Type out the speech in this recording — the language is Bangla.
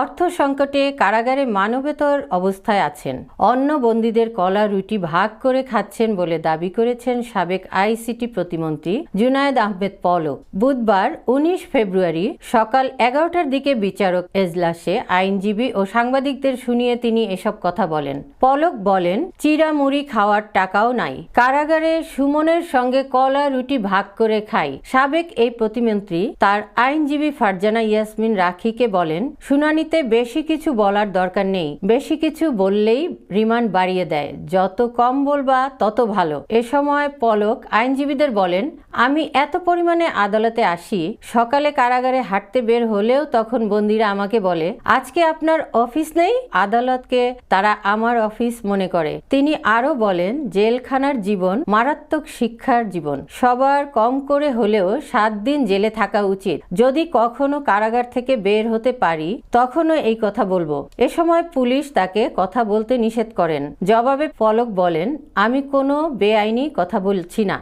অর্থ সংকটে কারাগারে মানবেতর অবস্থায় আছেন। অন্য বন্দীদের কলা রুটি ভাগ করে খাচ্ছেন বলে দাবি করেছেন সাবেক আইসিটি প্রতিমন্ত্রী জুনায়েদ আহমেদ পলক। বুধবার উনিশ ফেব্রুয়ারি সকাল এগারোটার দিকে বিচারক এজলাসে আইনজীবী ও সাংবাদিকদের শুনিয়ে তিনি এসব কথা বলেন। পলক বলেন চিরামুড়ি খাওয়ার টাকাও নাই। কারাগারে সুমনের সঙ্গে কলা রুটি ভাগ করে খাই। সাবেক এই প্রতিমন্ত্রী তার আইনজীবী ফারজানা ইয়াসমিন রাখিকে বলেন শুনানিতে বেশি কিছু বলার দরকার নেই। বেশি কিছু বললেই রিমান্ড বাড়িয়ে দেয়। যত কম বলবা, তত ভালো। এ সময় পলক আইনজীবীদের বলেন, আমি এত পরিমাণে আদালতে আসি, সকালে কারাগারে হাঁটতে বের হলেও তখন বন্দিরা আমাকে বলে, আজকে আপনার অফিস নেই, আদালতকে তারা আমার অফিস মনে করে। তিনি আরও বলেন, জেলখানার জীবন মারাত্মক শিক্ষার জীবন। সবার কম করে হলেও সাত দিন জেলে থাকা উচিত। যদি কখনো কারাগার থেকে বের হতে পারি তখনও এই কথা বলব। এ সময় পুলিশ তাকে কথা বলতে নিষেধ করেন। জবাবে পলক বলেন, আমি কোনো বেআইনি কথা বলছি না।